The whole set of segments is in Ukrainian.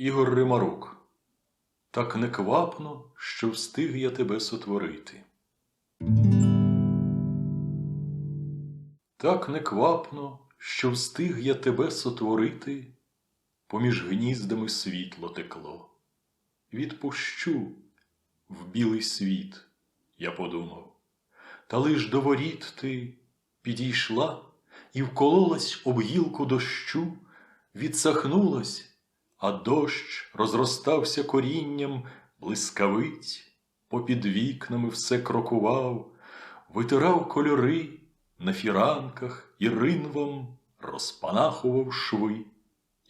Ігор Римарук. Так неквапно, що встиг я тебе сотворити. Так неквапно, що встиг я тебе сотворити, поміж гніздами світло текло. Відпущу в білий світ, я подумав, та лиш до воріт ти підійшла і вкололась об гілку дощу, відсахнулась, а дощ розростався корінням блискавиць, попід вікнами все крокував, витирав кольори на фіранках і ринвом розпанахував шви,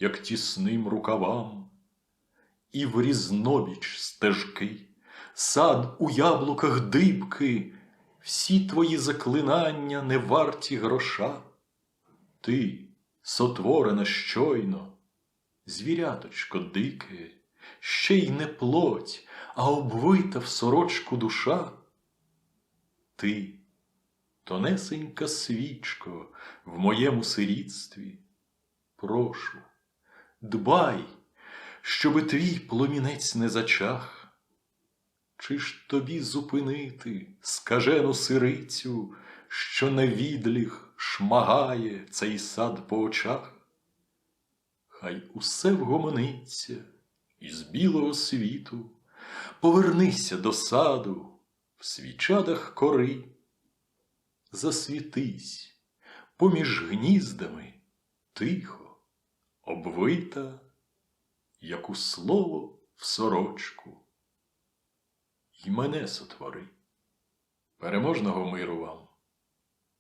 як тісним рукавам, і в різнобіч стежки, сад у яблуках дибки, всі твої заклинання не варті гроша. Ти, сотворена щойно, звіряточко дике, ще й не плоть, а обвита в сорочку душа. Ти, тонесенька свічко в моєму сирітстві, прошу, дбай, щоби твій пломінець не зачах. Чи ж тобі зупинити скажену сирицю, що на відліг шмагає цей сад по очах? Хай усе вгомониться із білого світу, повернися до саду в свічадах кори, засвітись поміж гніздами тихо, обвита, як у слово в сорочку. І мене сотвори. Переможного миру вам!